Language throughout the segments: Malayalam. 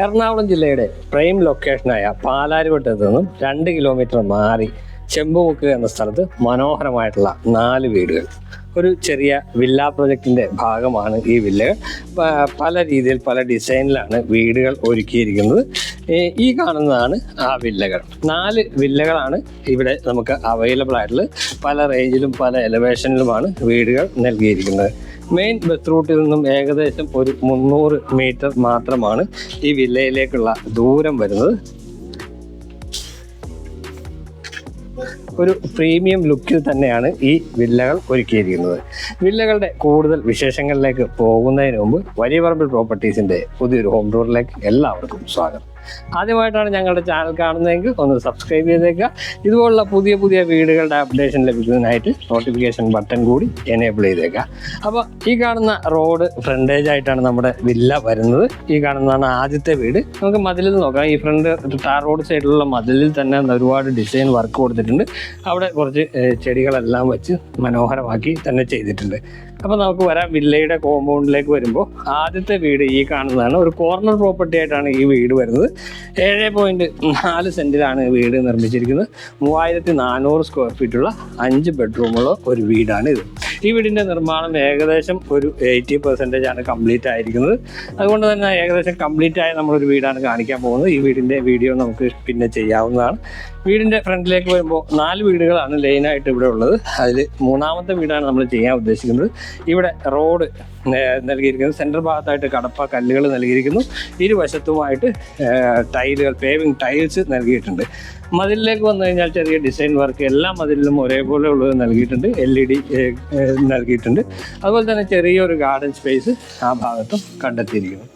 എറണാകുളം ജില്ലയുടെ പ്രൈം ലൊക്കേഷനായ പാലാരിവട്ടത്ത് നിന്നും രണ്ട് കിലോമീറ്റർ മാറി ചെമ്പുമുക്ക് എന്ന സ്ഥലത്ത് മനോഹരമായിട്ടുള്ള നാല് വീടുകൾ. ഒരു ചെറിയ വില്ല പ്രൊജക്റ്റിന്റെ ഭാഗമാണ് ഈ വില്ലകൾ പല രീതിയിൽ പല ഡിസൈനിലാണ് വീടുകൾ ഒരുക്കിയിരിക്കുന്നത്. ഈ കാണുന്നതാണ് ആ വില്ലകൾ നാല് വില്ലകളാണ് ഇവിടെ നമുക്ക് അവൈലബിൾ ആയിട്ടുള്ളത്. പല റേഞ്ചിലും പല എലവേഷനിലുമാണ് വീടുകൾ നൽകിയിരിക്കുന്നത്. മെയിൻ ബസ് റൂട്ടിൽ നിന്നും ഏകദേശം ഒരു മുന്നൂറ് മീറ്റർ മാത്രമാണ് ഈ വില്ലയിലേക്കുള്ള ദൂരം വരുന്നത്. ഒരു പ്രീമിയം ലുക്കിൽ തന്നെയാണ് ഈ വില്ലകൾ ഒരുക്കിയിരിക്കുന്നത്. വില്ലകളുടെ കൂടുതൽ വിശേഷങ്ങളിലേക്ക് പോകുന്നതിന് മുമ്പ് വലിയ പറമ്പിൽ പ്രോപ്പർട്ടീസിന്റെ പുതിയൊരു ഹോം ടൂറിലേക്ക് എല്ലാവർക്കും സ്വാഗതം. ആദ്യമായിട്ടാണ് ഞങ്ങളുടെ ചാനൽ കാണുന്നതെങ്കിൽ ഒന്ന് സബ്സ്ക്രൈബ് ചെയ്തേക്കുക. ഇതുപോലുള്ള പുതിയ പുതിയ വീടുകളുടെ അപ്ഡേഷൻ ലഭിക്കുന്നതിനായിട്ട് നോട്ടിഫിക്കേഷൻ ബട്ടൺ കൂടി എനേബിൾ ചെയ്തേക്കുക. അപ്പോൾ ഈ കാണുന്ന റോഡ് ഫ്രണ്ടേജ് ആയിട്ടാണ് നമ്മുടെ വില്ല വരുന്നത്. ഈ കാണുന്നതാണ് ആദ്യത്തെ വീട്. നമുക്ക് മതിലിൽ നോക്കാം. ഈ ഫ്രണ്ട് ടാർ റോഡ് സൈഡിലുള്ള മതിലിൽ തന്നെ ഒരുപാട് ഡിസൈൻ വർക്ക് കൊടുത്തിട്ടുണ്ട്. അവിടെ കുറച്ച് ചെടികളെല്ലാം വെച്ച് മനോഹരമാക്കി തന്നെ ചെയ്തിട്ടുണ്ട്. അപ്പോൾ നമുക്ക് വരാം വില്ലയുടെ കോമ്പൗണ്ടിലേക്ക് വരുമ്പോൾ ആദ്യത്തെ വീട് ഈ കാണുന്നതാണ്. ഒരു കോർണർ പ്രോപ്പർട്ടി ആയിട്ടാണ് ഈ വീട് വരുന്നത്. ഏഴ് പോയിന്റ് നാല് സെന്റിലാണ് വീട് നിർമ്മിച്ചിരിക്കുന്നത്. മൂവായിരത്തി നാനൂറ് സ്ക്വയർ ഫീറ്റുള്ള അഞ്ച് ബെഡ്റൂമുള്ള ഒരു വീടാണ് ഇത്. ഈ വീടിന്റെ നിർമ്മാണം ഏകദേശം ഒരു എയ്റ്റി പെർസെന്റേജ് ആണ് കംപ്ലീറ്റ് ആയിരിക്കുന്നത്. അതുകൊണ്ട് തന്നെ ഏകദേശം കംപ്ലീറ്റ് ആയ നമ്മളൊരു വീടാണ് കാണിക്കാൻ പോകുന്നത്. ഈ വീടിന്റെ വീഡിയോ നമുക്ക് പിന്നെ ചെയ്യാവുന്നതാണ്. വീടിന്റെ ഫ്രണ്ടിലേക്ക് വരുമ്പോൾ നാല് വീടുകളാണ് ലൈനായിട്ട് ഇവിടെ ഉള്ളത്. അതിൽ മൂന്നാമത്തെ വീടാണ് നമ്മൾ ചെയ്യാൻ ഉദ്ദേശിക്കുന്നത്. ഇവിടെ റോഡ് നൽകിയിരിക്കുന്നു. സെൻട്രൽ ഭാഗത്തായിട്ട് കടപ്പ കല്ലുകൾ നൽകിയിരിക്കുന്നു. ഇരുവശത്തുമായിട്ട് ടൈലുകൾ പേവിങ് ടൈൽസ് നൽകിയിട്ടുണ്ട്. മതിലിലേക്ക് വന്നു കഴിഞ്ഞാൽ ചെറിയ ഡിസൈൻ വർക്ക് എല്ലാ മതിലിലും ഒരേപോലെ ഉള്ളത് നൽകിയിട്ടുണ്ട്. എൽ ഇ ഡി നൽകിയിട്ടുണ്ട്. അതുപോലെ തന്നെ ചെറിയൊരു ഗാർഡൻ സ്പേസ് ആ ഭാഗത്തും കണ്ടെത്തിയിരിക്കുന്നു.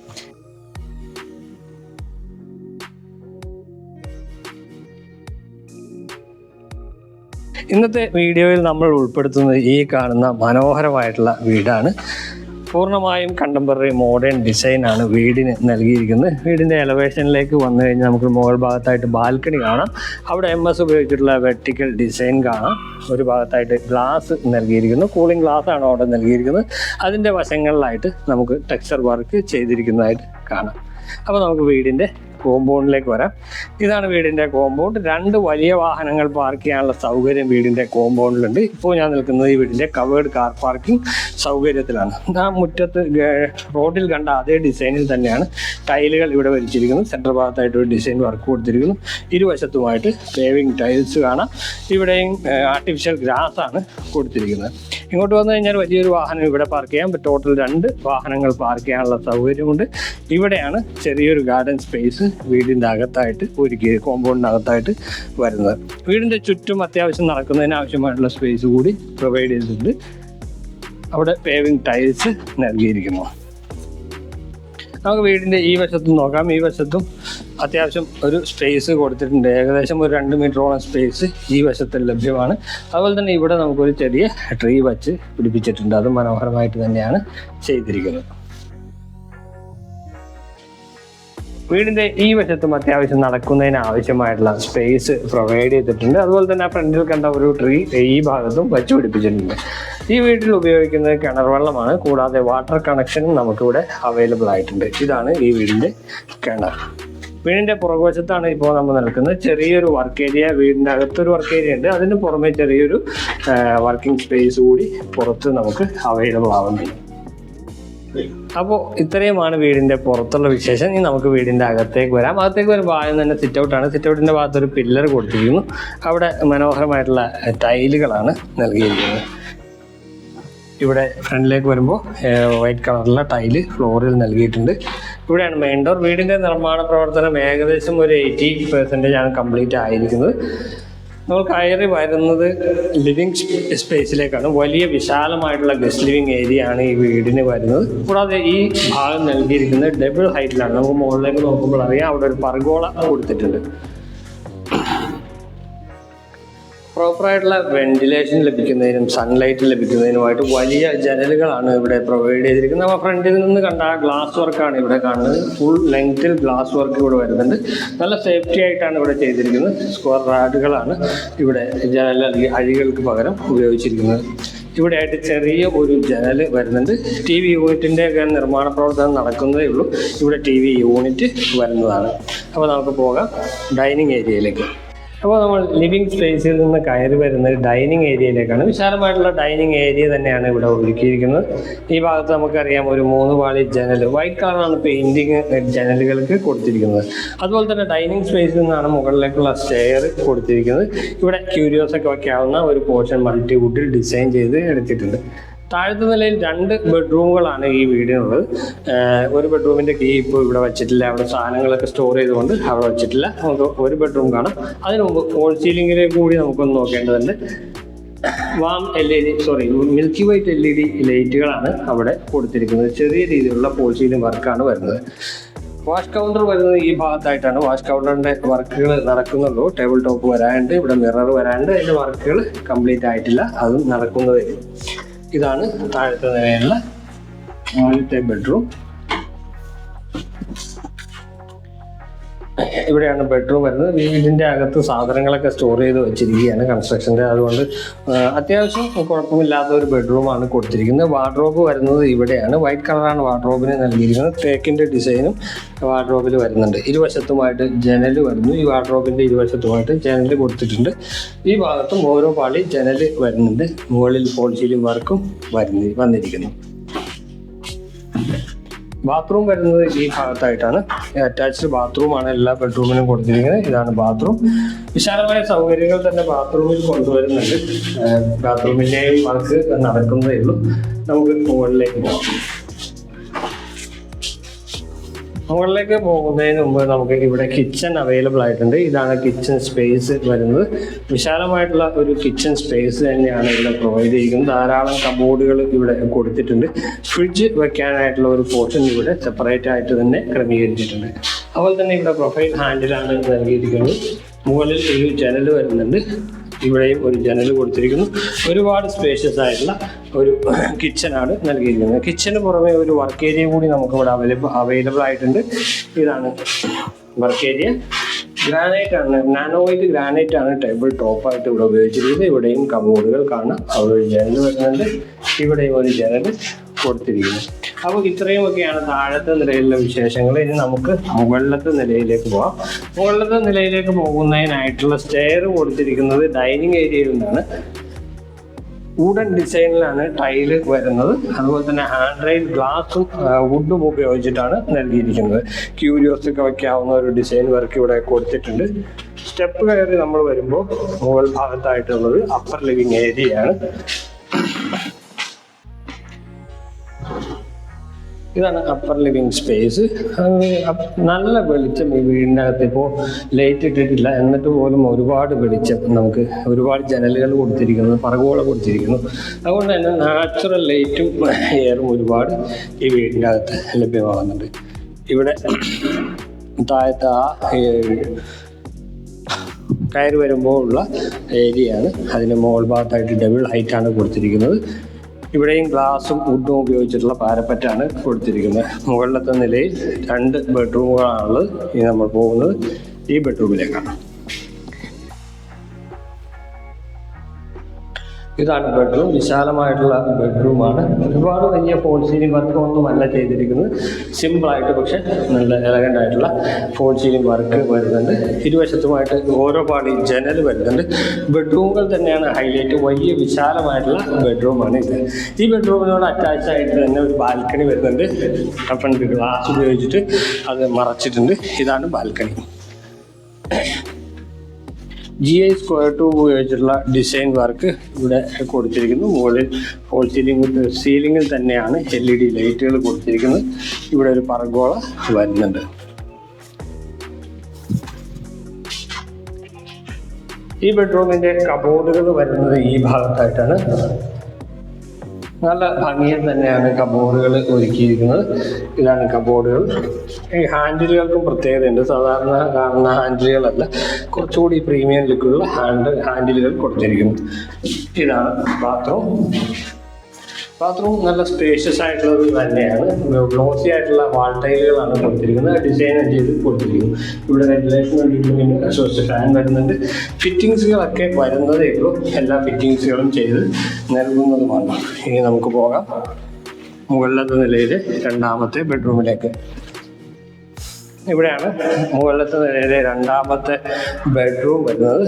ഇന്നത്തെ വീഡിയോയിൽ നമ്മൾ ഉൾപ്പെടുത്തുന്നത് ഈ കാണുന്ന മനോഹരമായിട്ടുള്ള വീടാണ്. പൂർണമായും കണ്ടംപററി മോഡേൺ ഡിസൈനാണ് വീടിന് നൽകിയിരിക്കുന്നത്. വീടിന്റെ എലവേഷനിലേക്ക് വന്നു കഴിഞ്ഞാൽ നമുക്ക് മുകൾ ഭാഗത്തായിട്ട് ബാൽക്കണി കാണാം. അവിടെ എം എസ് ഉപയോഗിച്ചിട്ടുള്ള വെർട്ടിക്കൽ ഡിസൈൻ കാണാം. ഒരു ഭാഗത്തായിട്ട് ഗ്ലാസ് നൽകിയിരിക്കുന്നു. കൂളിംഗ് ഗ്ലാസ് ആണ് അവിടെ നൽകിയിരിക്കുന്നത്. അതിന്റെ വശങ്ങളിലായിട്ട് നമുക്ക് ടെക്സ്ചർ വർക്ക് ചെയ്തിരിക്കുന്നതായിട്ട് കാണാം. അപ്പോൾ നമുക്ക് വീടിന്റെ കോമ്പൗണ്ടിലേക്ക് വരാം. ഇതാണ് വീടിന്റെ കോമ്പൗണ്ട്. രണ്ട് വലിയ വാഹനങ്ങൾ പാർക്ക് ചെയ്യാനുള്ള സൗകര്യം വീടിന്റെ കോമ്പൗണ്ടിലുണ്ട്. ഇപ്പോൾ ഞാൻ നിൽക്കുന്നത് ഈ വീടിന്റെ കവേർഡ് കാർ പാർക്കിംഗ് സൗകര്യത്തിലാണ്. ആ മുറ്റത്ത് റോഡിൽ കണ്ട അതേ ഡിസൈനിൽ തന്നെയാണ് ടൈലുകൾ ഇവിടെ വലിച്ചിരിക്കുന്നത് സെന്റർ ഭാഗത്തായിട്ട് ഒരു ഡിസൈൻ വർക്ക് കൊടുത്തിരിക്കുന്നു. ഇരുവശത്തുമായിട്ട് പേവിംഗ് ടൈൽസ് കാണാം. ഇവിടെയും ആർട്ടിഫിഷ്യൽ ഗ്രാസ് ആണ് കൊടുത്തിരിക്കുന്നത്. ഇങ്ങോട്ട് വന്നു കഴിഞ്ഞാൽ വലിയൊരു വാഹനം ഇവിടെ പാർക്ക് ചെയ്യാം. ടോട്ടൽ രണ്ട് വാഹനങ്ങൾ പാർക്ക് ചെയ്യാനുള്ള സൗകര്യമുണ്ട്. ഇവിടെയാണ് ചെറിയൊരു ഗാർഡൻ സ്പേസ് വീടിന്റെ അകത്തായിട്ട് ഒരുക്കി കോമ്പൗണ്ടിനകത്തായിട്ട് വരുന്നത്. വീടിന്റെ ചുറ്റും അത്യാവശ്യം നടക്കുന്നതിന് ആവശ്യമായിട്ടുള്ള സ്പേസ് കൂടി പ്രൊവൈഡ് ചെയ്തിട്ടുണ്ട്. അവിടെ പേവിങ് ടൈൽസ് നൽകിയിരിക്കുന്നു. നമുക്ക് വീടിന്റെ ഈ വശത്തും നോക്കാം. ഈ വശത്തും അത്യാവശ്യം ഒരു സ്പേസ് കൊടുത്തിട്ടുണ്ട്. ഏകദേശം ഒരു രണ്ട് മീറ്ററോളം സ്പേസ് ഈ വശത്ത് ലഭ്യമാണ്. അതുപോലെ തന്നെ ഇവിടെ നമുക്കൊരു ചെറിയ ട്രീ വച്ച് പിടിപ്പിച്ചിട്ടുണ്ട്. അത് മനോഹരമായിട്ട് തന്നെയാണ് ചെയ്തിരിക്കുന്നത്. വീടിന്റെ ഈ വശത്തും അത്യാവശ്യം നടക്കുന്നതിന് ആവശ്യമായിട്ടുള്ള സ്പേസ് പ്രൊവൈഡ് ചെയ്തിട്ടുണ്ട്. അതുപോലെ തന്നെ ആ ഫ്രണ്ടിൽ കണ്ട ഒരു ട്രീ ഈ ഭാഗത്തും വച്ചു പിടിപ്പിച്ചിട്ടുണ്ട്. ഈ വീട്ടിൽ ഉപയോഗിക്കുന്നത് കിണർ വെള്ളമാണ്. കൂടാതെ വാട്ടർ കണക്ഷനും നമുക്കിവിടെ അവൈലബിൾ ആയിട്ടുണ്ട്. ഇതാണ് ഈ വീടിന്റെ കിണർ. വീടിന്റെ പുറകുവശത്താണ് ഇപ്പോൾ നമ്മൾ നിൽക്കുന്നത്. ചെറിയൊരു വർക്ക് ഏരിയ വീടിന്റെ അകത്തൊരു വർക്ക് ഏരിയ ഉണ്ട്. അതിന് പുറമെ ചെറിയൊരു വർക്കിംഗ് സ്പേസ് കൂടി പുറത്ത് നമുക്ക് അവൈലബിൾ ആവുന്നുണ്ട്. അപ്പോൾ ഇത്രയുമാണ് വീടിന്റെ പുറത്തുള്ള വിശേഷം. ഇനി നമുക്ക് വീടിന്റെ അകത്തേക്ക് വരാം. അകത്തേക്ക് വരുമ്പോൾ ആദ്യം തന്നെ സിറ്റ് ഔട്ടാണ് സിറ്റ് ഔട്ടിന്റെ ഭാഗത്ത് ഒരു പില്ലർ കൊടുത്തിരിക്കുന്നു. അവിടെ മനോഹരമായിട്ടുള്ള ടൈലുകളാണ് നൽകിയിരിക്കുന്നത്. ഇവിടെ ഫ്രണ്ടിലേക്ക് വരുമ്പോൾ വൈറ്റ് കളറിലുള്ള ടൈൽ ഫ്ലോറിൽ നൽകിയിട്ടുണ്ട്. ഇവിടെയാണ് മെയിൻ ഡോർ വീടിന്റെ നിർമ്മാണ പ്രവർത്തനം ഏകദേശം ഒരു എയ്റ്റി പെർസെന്റേജ് ആണ് കംപ്ലീറ്റ് ആയിരിക്കുന്നത്. നമ്മൾ കയറി വരുന്നത് ലിവിങ് സ്പേസിലേക്കാണ് വലിയ വിശാലമായിട്ടുള്ള ഗസ്റ്റ് ലിവിങ് ഏരിയ ആണ് ഈ വീടിന് വരുന്നത്. കൂടാതെ ഈ ഭാഗം നൽകിയിരിക്കുന്നത് ഡബിൾ ഹൈറ്റിലാണ് നമുക്ക് മുകളിലേക്ക് നോക്കുമ്പോൾ അറിയാം അവിടെ ഒരു പർഗോള കൊടുത്തിട്ടുണ്ട്. പ്രോപ്പറായിട്ടുള്ള വെന്റിലേഷൻ ലഭിക്കുന്നതിനും സൺലൈറ്റ് ലഭിക്കുന്നതിനുമായിട്ട് വലിയ ജനലുകളാണ് ഇവിടെ പ്രൊവൈഡ് ചെയ്തിരിക്കുന്നത്. നമ്മൾ ഫ്രണ്ടിൽ നിന്ന് കണ്ട ആ ഗ്ലാസ് വർക്കാണ് ഇവിടെ കാണുന്നത്. ഫുൾ ലെങ്ത്തിൽ ഗ്ലാസ് വർക്ക് ഇവിടെ വരുന്നുണ്ട്. നല്ല സേഫ്റ്റി ആയിട്ടാണ് ഇവിടെ ചെയ്തിരിക്കുന്നത്. സ്ക്വയർ റാഡുകളാണ് ഇവിടെ ജനൽ അല്ലെങ്കിൽ അഴികൾക്ക് പകരം ഉപയോഗിച്ചിരിക്കുന്നത്. ഇവിടെയായിട്ട് ചെറിയ ഒരു ജനൽ വരുന്നുണ്ട്. ടി വി യൂണിറ്റിന്റെ ഒക്കെ നിർമ്മാണ പ്രവർത്തനം നടക്കുന്നതേ ഉള്ളൂ. ഇവിടെ ടി വി യൂണിറ്റ് വരുന്നതാണ്. അപ്പോൾ നമുക്ക് പോകാം ഡൈനിങ് ഏരിയയിലേക്ക് അപ്പോൾ നമ്മൾ ലിവിങ് സ്പേസിൽ നിന്ന് കയറി വരുന്ന ഡൈനിങ് ഏരിയയിലേക്കാണ് വിശാലമായിട്ടുള്ള ഡൈനിങ് ഏരിയ തന്നെയാണ് ഇവിടെ ഒരുക്കിയിരിക്കുന്നത്. ഈ ഭാഗത്ത് നമുക്കറിയാം ഒരു മൂന്ന് പാളി ജനൽ. വൈറ്റ് കളറാണ് പെയിന്റിങ് ജനലുകൾക്ക് കൊടുത്തിരിക്കുന്നത്. അതുപോലെ തന്നെ ഡൈനിങ് സ്പേസിൽ നിന്നാണ് മുകളിലേക്കുള്ള സ്റ്റെയർ കൊടുത്തിരിക്കുന്നത്. ഇവിടെ ക്യൂരിയോസ് ഒക്കെ വയ്ക്കാവുന്ന ഒരു പോർഷൻ മൾട്ടി വുഡിൽ ഡിസൈൻ ചെയ്ത് എടുത്തിട്ടുണ്ട്. താഴത്തെ നിലയിൽ രണ്ട് ബെഡ്റൂമുകളാണ് ഈ വീടിനുള്ളത്. ഒരു ബെഡ്റൂമിന്റെ കീ ഇപ്പോൾ ഇവിടെ വെച്ചിട്ടില്ല. അവിടെ സാധനങ്ങളൊക്കെ സ്റ്റോർ ചെയ്തുകൊണ്ട് അവിടെ വെച്ചിട്ടില്ല. നമുക്ക് ഒരു ബെഡ്റൂം കാണാം. അതിനു മുമ്പ് ഫോൾ സീലിംഗിലേക്ക് കൂടി നമുക്കൊന്ന് നോക്കേണ്ടതുണ്ട്. Warm L E D sorry milky white L E D ലൈറ്റുകളാണ് അവിടെ കൊടുത്തിരിക്കുന്നത്. ചെറിയ രീതിയിലുള്ള ഫോൾ സീലിംഗ് വർക്കാണ് വരുന്നത്. വാഷ് കൗണ്ടർ വരുന്നത് ഈ ഭാഗത്തായിട്ടാണ്. വാഷ് കൗണ്ടറിന്റെ വർക്കുകൾ നടക്കുന്നുള്ളൂ. ടേബിൾ ടോപ്പ് വരാനുണ്ട് ഇവിടെ മിറർ വരാനുണ്ട്. അതിന്റെ വർക്കുകൾ കംപ്ലീറ്റ് ആയിട്ടില്ല. അതും നടക്കുന്നതേ ഉള്ളൂ. ഇതാണ് താഴത്തെ നിലയിലുള്ള ആദ്യത്തെ ബെഡ്റൂം ഇവിടെയാണ് ബെഡ്റൂം വരുന്നത്. വീടിന്റെ അകത്ത് സാധനങ്ങളൊക്കെ സ്റ്റോർ ചെയ്ത് വെച്ചിരിക്കുകയാണ് കൺസ്ട്രക്ഷന്റെ അതുകൊണ്ട് അത്യാവശ്യം കുഴപ്പമില്ലാത്ത ഒരു ബെഡ്റൂമാണ് കൊടുത്തിരിക്കുന്നത്. വാർഡ്രോബ് വരുന്നത് ഇവിടെയാണ്. വൈറ്റ് കളറാണ് വാർഡ്രോബിന് നൽകിയിരിക്കുന്നത്. തേക്കിന്റെ ഡിസൈനും വാർഡ്രോബിൽ വരുന്നുണ്ട്. ഇരുവശത്തുമായിട്ട് ജനൽ വരുന്നു. ഈ വാർഡ്രോബിന്റെ ഇരുവശത്തുമായിട്ട് ജനൽ കൊടുത്തിട്ടുണ്ട്. ഈ ഭാഗത്തും ഓരോ പാളി ജനൽ വരുന്നുണ്ട്. മുകളിൽ പോളിസിയിലും വർക്കും വരുന്ന വന്നിരിക്കുന്നു. ബാത്റൂം വരുന്നത് ഈ ഭാഗത്തായിട്ടാണ്. അറ്റാച്ച്ഡ് ബാത്റൂമാണ് എല്ലാ ബെഡ്റൂമിനും കൊടുത്തിരിക്കുന്നത്. ഇതാണ് ബാത്റൂം വിശാലമായ സൗകര്യങ്ങൾ തന്നെ ബാത്റൂമിൽ കൊണ്ടുവരുന്നുണ്ട്. ബാത്റൂമിന്റെയും വർക്ക് നടക്കുന്നതേ ഉള്ളൂ. നമുക്ക് മുകളിലേക്ക് പോകാം. മുകളിലേക്ക് പോകുന്നതിന് മുമ്പ് നമുക്ക് ഇവിടെ കിച്ചൺ അവൈലബിൾ ആയിട്ടുണ്ട്. ഇതാണ് കിച്ചൺ സ്പേസ് വരുന്നത്. വിശാലമായിട്ടുള്ള ഒരു കിച്ചൺ സ്പേസ് തന്നെയാണ് ഇവിടെ പ്രൊവൈഡ് ചെയ്തിരിക്കുന്നത്. ധാരാളം കബോർഡുകൾ ഇവിടെ കൊടുത്തിട്ടുണ്ട്. ഫ്രിഡ്ജ് വെക്കാനായിട്ടുള്ള ഒരു പോർഷൻ ഇവിടെ സെപ്പറേറ്റ് ആയിട്ട് തന്നെ ക്രമീകരിച്ചിട്ടുണ്ട്. അതുപോലെ തന്നെ ഇവിടെ പ്രൊഫൈൽ ഹാൻഡിലാണ് നൽകിയിരിക്കുന്നത്. മുകളിൽ ഒരു ജനൽ വരുന്നുണ്ട്. ഇവിടെയും ഒരു ജനൽ കൊടുത്തിരിക്കുന്നു. ഒരുപാട് സ്പേഷ്യസ് ആയിട്ടുള്ള ഒരു കിച്ചനാണ് നൽകിയിരിക്കുന്നത്. കിച്ചന് പുറമെ ഒരു വർക്ക് ഏരിയ കൂടി നമുക്ക് ഇവിടെ അവൈലബിൾ അവൈലബിൾ ആയിട്ടുണ്ട്. ഇതാണ് വർക്ക് ഏരിയ ഗ്രാനൈറ്റ് ആണ് നാനോവൈറ്റ് ഗ്രാനൈറ്റ് ആണ് ടേബിൾ ടോപ്പായിട്ട് ഇവിടെ ഉപയോഗിച്ചിരിക്കുന്നത്. ഇവിടെയും കബോർഡുകൾ കാണാം. അവിടെ ഒരു ജനൽ വരുന്നുണ്ട്. ഇവിടെയും ഒരു ജനൽ കൊടുത്തിരിക്കുന്നു. അപ്പോൾ ഇത്രയുമൊക്കെയാണ് താഴത്തെ നിലയിലുള്ള വിശേഷങ്ങൾ. ഇനി നമുക്ക് മുകളിലത്തെ നിലയിലേക്ക് പോവാം. മുകളിലത്തെ നിലയിലേക്ക് പോകുന്നതിനായിട്ടുള്ള സ്റ്റെയർ കൊടുത്തിരിക്കുന്നത് ഡൈനിങ് ഏരിയയിൽ നിന്നാണ്. വുഡൻ ഡിസൈനിലാണ് ടൈൽ വരുന്നത്. അതുപോലെ തന്നെ ഹാൻഡ് ഗ്ലാസും വുഡും ഉപയോഗിച്ചിട്ടാണ് നൽകിയിരിക്കുന്നത്. ക്യൂരിയോസ് ഒക്കെ വയ്ക്കാവുന്ന ഒരു ഡിസൈൻ വർക്ക് ഇവിടെ കൊടുത്തിട്ടുണ്ട്. സ്റ്റെപ്പ് കയറി നമ്മൾ വരുമ്പോൾ മുകൾ ഭാഗത്തായിട്ടുള്ളത് അപ്പർ ലിവിങ് ഏരിയയാണ് ഇതാണ് അപ്പർ ലിവിങ് സ്പേസ് നല്ല വെളിച്ചം ഈ വീടിന്റെ അകത്ത് ഇപ്പോൾ ലൈറ്റ് ഇട്ടിട്ടില്ല. എന്നിട്ട് പോലും ഒരുപാട് വെളിച്ചം നമുക്ക് ഒരുപാട് ജനലുകൾ കൊടുത്തിരിക്കുന്നു പറകുകൾ കൊടുത്തിരിക്കുന്നു. അതുകൊണ്ട് തന്നെ നാച്ചുറൽ ലൈറ്റും എയറും ഒരുപാട് ഈ വീടിന്റെ അകത്ത് ലഭ്യമാകുന്നുണ്ട്. ഇവിടെ താഴത്തെ ആ കയറി വരുമ്പോൾ ഉള്ള ഏരിയയാണ്. അതിന് മുകൾ ഭാഗത്തായിട്ട് ഡബിൾ ഹൈറ്റാണ് കൊടുത്തിരിക്കുന്നത്. ഇവിടെയും ഗ്ലാസും വുഡും ഉപയോഗിച്ചിട്ടുള്ള പാരപ്പറ്റാണ് കൊടുത്തിരിക്കുന്നത്. മുകളിലത്തെ നിലയിൽ രണ്ട് ബെഡ്റൂമുകളാണുള്ളത് ഇനി നമ്മൾ പോകുന്നത് ഈ ബെഡ്റൂമിലേക്കാണ് ഇതാണ് ബെഡ്റൂം വിശാലമായിട്ടുള്ള ബെഡ്റൂമാണ് ഒരുപാട് വലിയ ഫോൾ സീലിംഗ് വർക്ക് ഒന്നുമല്ല ചെയ്തിരിക്കുന്നത്. സിമ്പിളായിട്ട് പക്ഷെ നല്ല എലഗന്റ് ആയിട്ടുള്ള ഫോൾ സീലിംഗ് വർക്ക് വരുന്നുണ്ട്. ഇരുവശത്തുമായിട്ട് ഓരോ പാടി ജനൽ വരുന്നുണ്ട്. ബെഡ്റൂമുകൾ തന്നെയാണ് ഹൈലൈറ്റ് വലിയ വിശാലമായിട്ടുള്ള ബെഡ്റൂമാണ് ഇത്. ഈ ബെഡ്റൂമിനോട് അറ്റാച്ച് ആയിട്ട് തന്നെ ഒരു ബാൽക്കണി വരുന്നുണ്ട്. ഫ്രണ്ട് ഗ്ലാസ് ഉപയോഗിച്ചിട്ട് അത് മറച്ചിട്ടുണ്ട്. ഇതാണ് balcony G I square tube ഉപയോഗിച്ചിട്ടുള്ള ഡിസൈൻ വർക്ക് ഇവിടെ കൊടുത്തിരിക്കുന്നു. മുകളിൽ ഫോൾ സീലിംഗ് സീലിംഗിൽ തന്നെയാണ് എൽ ഇ ഡി ലൈറ്റുകൾ കൊടുത്തിരിക്കുന്നത്. ഇവിടെ ഒരു പറഗോള വരുന്നുണ്ട്. ഈ ബെഡ്റൂമിന്റെ കബോർഡുകൾ വരുന്നത് ഈ ഭാഗത്തായിട്ടാണ്. നല്ല ഭംഗിയിൽ തന്നെയാണ് കബോർഡുകൾ ഒരുക്കിയിരിക്കുന്നത്. ഇതാണ് കബോർഡുകൾ ഈ ഹാൻഡിലുകൾക്കും പ്രത്യേകതയുണ്ട്. സാധാരണ കാണുന്ന ഹാൻഡിലുകളല്ല കുറച്ചുകൂടി പ്രീമിയം ലുക്കുള്ള ഹാൻഡ് ഹാൻഡിലുകൾ കൊടുത്തിരിക്കുന്നു. ഇതാണ് ബാത്റൂം ബാത്റൂം നല്ല സ്പേഷ്യസ് ആയിട്ടുള്ളത് തന്നെയാണ് ഗ്ലോസി ആയിട്ടുള്ള വാൾ ടൈലുകളാണ് കൊടുത്തിരിക്കുന്നത്. ഡിസൈൻ ചെയ്ത് കൊടുത്തിരിക്കുന്നു. ഇവിടെ വെന്റിലേഷൻ വേണ്ടിയിട്ട് എക്സോസ്റ്റ് ഫാൻ വരുന്നുണ്ട്. ഫിറ്റിങ്സുകളൊക്കെ വരുന്നതേ ഉള്ളൂ. എല്ലാ ഫിറ്റിങ്സുകളും ചെയ്ത് നൽകുന്നതുമാണ്. ഇനി നമുക്ക് പോകാം. മുകളിലത്തെ നിലയിൽ രണ്ടാമത്തെ ബെഡ്റൂമിലേക്ക് ഇവിടെയാണ് മുകളിലത്തെ നിലയിലെ രണ്ടാമത്തെ ബെഡ്റൂം വരുന്നത്.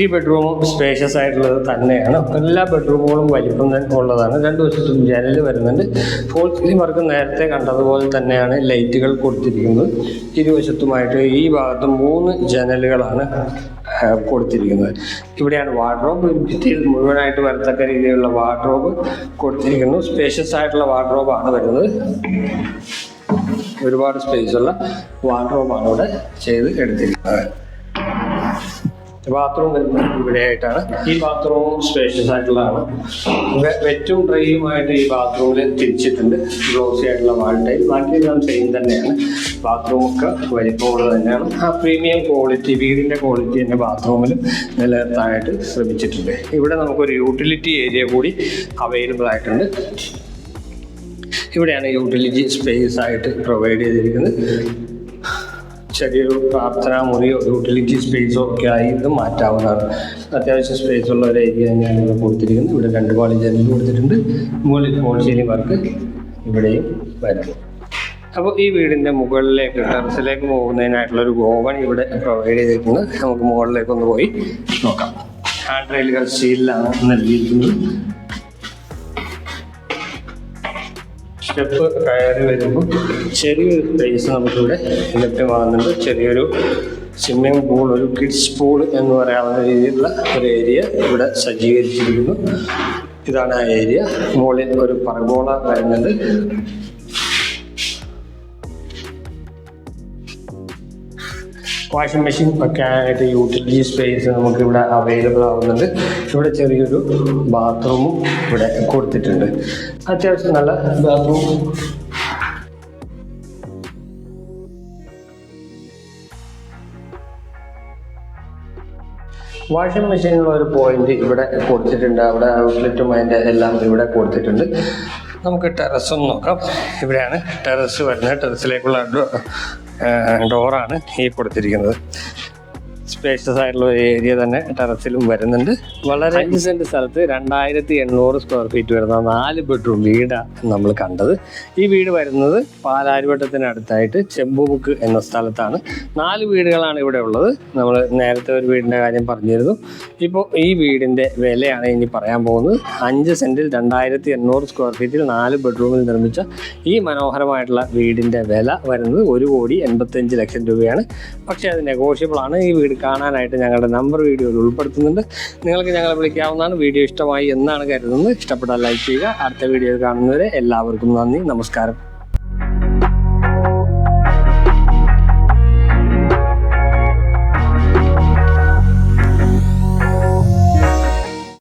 ഈ ബെഡ്റൂമും സ്പേഷ്യസ് ആയിട്ടുള്ളത് തന്നെയാണ്. എല്ലാ ബെഡ്റൂമുകളും വലിപ്പം ഉള്ളതാണ്. രണ്ട് വശത്തും ജനൽ വരുന്നുണ്ട്. ഫോൾ സീലിംഗ് വർക്ക് നേരത്തെ കണ്ടതുപോലെ തന്നെയാണ് ലൈറ്റുകൾ കൊടുത്തിരിക്കുന്നത്. ഇരുവശത്തുമായിട്ട് ഈ ഭാഗത്ത് മൂന്ന് ജനലുകളാണ് കൊടുത്തിരിക്കുന്നത്. ഇവിടെയാണ് വാർഡ്രോബ് ഭിത്തിയിൽ മുഴുവനായിട്ട് വരത്തക്ക രീതിയിലുള്ള വാർഡ്രോബ് കൊടുത്തിരിക്കുന്നു. സ്പേഷ്യസ് ആയിട്ടുള്ള വാർഡ്രോബാണ് വരുന്നത്. ഒരുപാട് സ്പേസ് ഉള്ള വാർഡ്രോബാണ് ഇവിടെ ചെയ്ത് എടുത്തിരിക്കുന്നത്. ബാത്റൂം വരുന്നത് ഇവിടെയായിട്ടാണ്. ഈ ബാത്റൂം സ്പേഷ്യസ് ആയിട്ടുള്ളതാണ്. വെറ്റും ഡ്രൈയുമായിട്ട് ഈ ബാത്റൂമിൽ തിരിച്ചിട്ടുണ്ട്. ഗ്ലോസി ആയിട്ടുള്ള വാൾ ടൈൽ ബാക്കിയെല്ലാം സെയിം തന്നെയാണ്. ബാത്റൂം ഒക്കെ വലിപ്പമുള്ളത് തന്നെയാണ്. ആ പ്രീമിയം ക്വാളിറ്റി വീടിന്റെ ക്വാളിറ്റി തന്നെ ബാത്റൂമിൽ നിലനിർത്താനായിട്ട് ശ്രമിച്ചിട്ടുണ്ട്. ഇവിടെ നമുക്കൊരു യൂട്ടിലിറ്റി ഏരിയ കൂടി അവൈലബിൾ ആയിട്ടുണ്ട്. ഇവിടെയാണ് യൂട്ടിലിറ്റി സ്പേസ് ആയിട്ട് പ്രൊവൈഡ് ചെയ്തിരിക്കുന്നത്. ചെറിയൊരു പ്രാർത്ഥനാ മുറിയോ യൂട്ടിലിറ്റി സ്പേസോ ഒക്കെ ആയി ഇത് മാറ്റാവുന്നതാണ്. അത്യാവശ്യം സ്പേസ് ഉള്ള ഒരു ഏരിയ തന്നെയാണ് ഇവിടെ കൊടുത്തിരിക്കുന്നത്. ഇവിടെ രണ്ട് പാളി ജനൽ കൊടുത്തിട്ടുണ്ട്. മുകളിൽ ഫോൾ സീലിംഗ് വർക്ക് ഇവിടെയും വരുന്നു അപ്പോൾ ഈ വീടിന്റെ മുകളിലേക്ക് ടെറസിലേക്ക് പോകുന്നതിനായിട്ടുള്ള ഒരു ഗോവൺ ഇവിടെ പ്രൊവൈഡ് ചെയ്തിട്ടുണ്ട്. നമുക്ക് മുകളിലേക്ക് ഒന്ന് പോയി നോക്കാം. ഹാൻഡ് റെയിലുകൾ സ്റ്റീലിലാണ് നൽകിയിരിക്കുന്നത്. സ്റ്റെപ്പ് കയറി വരുമ്പോൾ ചെറിയൊരു സ്പേസ് നമുക്കിവിടെ ലഭ്യമാകുന്നുണ്ട്. ചെറിയൊരു സ്വിമ്മിംഗ് പൂൾ ഒരു കിഡ്സ് പൂൾ എന്ന് പറയാവുന്ന രീതിയിലുള്ള ഒരു ഏരിയ ഇവിടെ സജ്ജീകരിച്ചിരിക്കുന്നു. ഇതാണ് ആ ഏരിയ മുകളിൽ ഒരു പറഗോള വരുന്നുണ്ട്. വാഷിംഗ് മെഷീൻ വെക്കാനായിട്ട് യൂട്ടിലിറ്റി സ്പേസ് നമുക്ക് ഇവിടെ അവൈലബിൾ ആവുന്നുണ്ട്. ഇവിടെ ചെറിയൊരു ബാത്റൂമും ഇവിടെ കൊടുത്തിട്ടുണ്ട്. അത്യാവശ്യം നല്ല ബാത്റൂം. വാഷിംഗ് മെഷീനുള്ള ഒരു പോയിന്റ് ഇവിടെ കൊടുത്തിട്ടുണ്ട്. അവിടെ ഔട്ട്ലെറ്റും അതിന്റെ എല്ലാം ഇവിടെ കൊടുത്തിട്ടുണ്ട്. നമുക്ക് ടെറസ് ഒന്ന് നോക്കാം. ഇവിടെയാണ് ടെറസ് വരുന്നത്. ടെറസിലേക്കുള്ള ഡോറാണ് ഈ കൊടുത്തിരിക്കുന്നത്. സ്പേഷ്യസ് ആയിട്ടുള്ള ഒരു ഏരിയ തന്നെ ടെറസിലും വരുന്നുണ്ട്. വളരെ അഞ്ച് സെന്റ് സ്ഥലത്ത് രണ്ടായിരത്തി എണ്ണൂറ് സ്ക്വയർ ഫീറ്റ് വരുന്ന നാല് ബെഡ്റൂം വീടാണ് നമ്മൾ കണ്ടത്. ഈ വീട് വരുന്നത് പാലാരിവട്ടത്തിനടുത്തായിട്ട് ചെമ്പുമുക്ക് എന്ന സ്ഥലത്താണ്. നാല് വീടുകളാണ് ഇവിടെ ഉള്ളത്. നമ്മൾ നേരത്തെ ഒരു വീടിന്റെ കാര്യം പറഞ്ഞിരുന്നു. ഇപ്പോൾ ഈ വീടിന്റെ വിലയാണ് ഇനി പറയാൻ പോകുന്നത്. അഞ്ച് സെന്റിൽ രണ്ടായിരത്തി എണ്ണൂറ് സ്ക്വയർ ഫീറ്റിൽ നാല് ബെഡ്റൂമിൽ നിർമ്മിച്ച ഈ മനോഹരമായിട്ടുള്ള വീടിന്റെ വില വരുന്നത് ഒരു കോടി എൺപത്തഞ്ച് ലക്ഷം രൂപയാണ്. പക്ഷേ അത് നെഗോഷ്യബിൾ ആണ്. ഈ വീട് കാണാനായിട്ട് ഞങ്ങളുടെ നമ്പർ വീഡിയോയിൽ ഉൾപ്പെടുത്തുന്നുണ്ട്. നിങ്ങൾക്ക് ഞങ്ങളെ വിളിക്കാവുന്നതാണ്. വീഡിയോ ഇഷ്ടമായി എന്നാണ് കരുതുന്നത്. ഇഷ്ടപ്പെട്ടാൽ ലൈക്ക് ചെയ്യുക. അടുത്ത വീഡിയോയിൽ കാണുന്നവരെ എല്ലാവർക്കും നന്ദി. നമസ്കാരം.